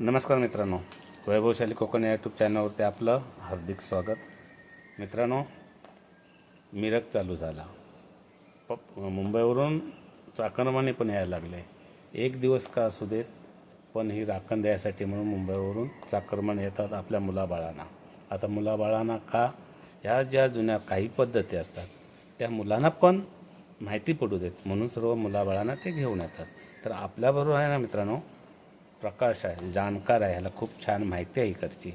नमस्कार मित्रांनो. वैभवशाली कोकण या यूट्यूब चॅनलवरती आपलं हार्दिक स्वागत. मित्रांनो मिरक चालू झाला. प मुंबईवरून चाकरमाने पण यायला लागले. एक दिवस का असू देत पण ही राखण द्यायसाठी म्हणून मुंबईवरून चाकरमान येतात आपल्या मुलाबाळांना. आता मुलाबाळांना का? ह्या ज्या जुन्या काही पद्धती असतात त्या मुलांना पण माहिती पडू देत म्हणून सर्व मुलाबाळांना ते घेऊन येतात. तर आपल्याबरोबर आहे ना मित्रांनो प्रकाश आहे जाणकार आहे ह्याला खूप छान माहिती आहे इकडची.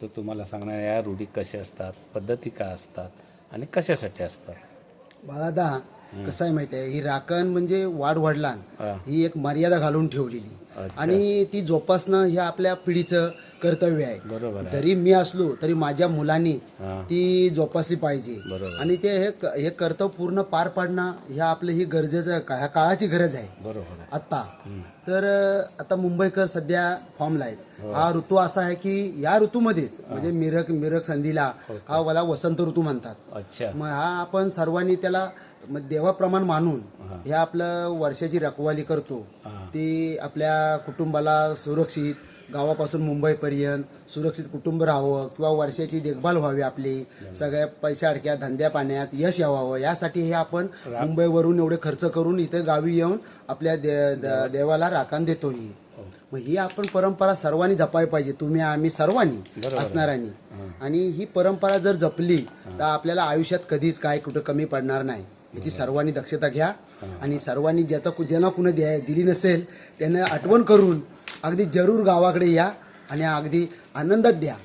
तो तुम्हाला सांगणार या रूढी कशा असतात पद्धती काय असतात आणि कशासाठी असतात? बाळादा कसं आहे माहिती आहे? ही राखण म्हणजे वाढ वडिलां हा. एक मर्यादा घालून ठेवलेली. आणि ती जोपासणं हे आपल्या पिढीचं कर्तव्य आहे. बरोबर आहे. जरी मी असलो तरी माझ्या मुलांनी हा. ती जोपासली पाहिजे. बरोबर. आणि ते हे क- हे कर्तव्य पूर्ण पार पाडणं हे आपलं ही गरजेचं आहे का- ह्या काळाची गरज आहे. बरोबर आहे. आता. तर अ, आता मुंबईकर सध्या फॉर्मला आहेत. हा. ऋतू असा आहे की या ऋतूमध्येच म्हणजे मिरक मिरक संधीला हा मला वसंत ऋतू म्हणतात. अच्छा. मग हा आपण सर्वांनी त्याला म- देवाप्रमाण मानून हे आपलं वर्षाची रखवाली करतो. हा. ती आपल्या कुटुंबाला सुरक्षित गावापासून मुंबईपर्यंत सुरक्षित कुटुंब राहावं किंवा वर्षाची देखभाल व्हावी आपली. सगळ्या पैशा अडक्या धंद्या पाण्यात यश यावावं. यासाठी हे आपण मुंबईवरून एवढे खर्च करून इथे गावी येऊन आपल्या दे- द- देवाला राखण देतो ही. मग ही आपण परंपरा सर्वांनी जपाय पाहिजे. तुम्ही आम्ही सर्वांनी असणाऱ्यांनी. आणि ही परंपरा जर जपली तर आपल्याला आयुष्यात कधीच काय कुठं कमी पडणार नाही. याची सर्वांनी दक्षता घ्या आणि सर्वांनी ज्याचा कु- ज्यांना कुणी द्या दिली नसेल त्यांना आठवण करून अगदी जरूर गावाकडे या आणि अगदी आनंदात द्या.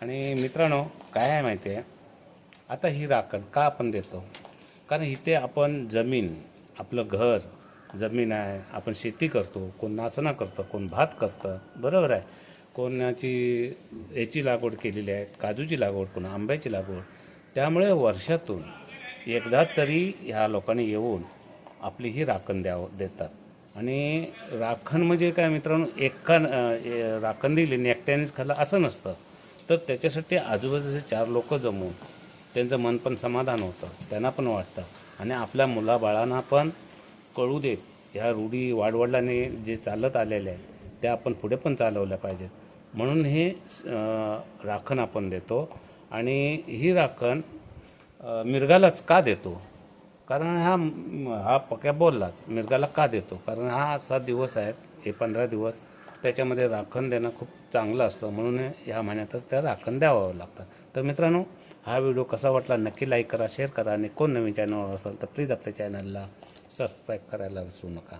आणि मित्रांनो काय आहे माहिती आहे? आता ही राखण का आपण देतो? कारण इथे आपण जमीन आपलं घर जमीन आहे आपण शेती करतो कोण नाचणं करतं कोण भात करतं बरोबर आहे. कोणाची याची लागवड केलेली आहे काजूची लागवड कोण आंब्याची लागवड. त्यामुळे वर्षातून एकदा तरी ह्या लोकांनी येऊन आपली ही राखण द्यावं देतात. आणि राखण म्हणजे काय मित्रांनो एका राखण दिली आणि एकट्यानेच खाल्लं असं नसतं. तर त्याच्यासाठी आजूबाजूचे चार लोक जमून त्यांचं मन पण समाधान होतं त्यांना पण वाटतं. आणि आपल्या मुलाबाळांना पण कळू देत ह्या रूढी वाढवडलाने जे चालत आलेले आहेत त्या आपण पुढे पण चालवल्या पाहिजेत. म्हणून हे राखण आपण देतो. आणि ही राखण मिरगालाच का देतो? कारण हा हा पक्या बोललाच. मिरगाला का देतो? कारण हा सात दिवस आहेत हे पंधरा दिवस त्याच्यामध्ये राखण देणं खूप चांगलं असतं. म्हणून ह्या महिन्यातच त्या राखण द्यावं लागतात तर मित्रांनो हा व्हिडिओ कसा वाटला नक्की लाईक करा शेअर करा. आणि कोण नवीन चॅनलवर असेल तर प्लीज आपल्या चॅनलला सबस्क्राईब करायला विसरू नका.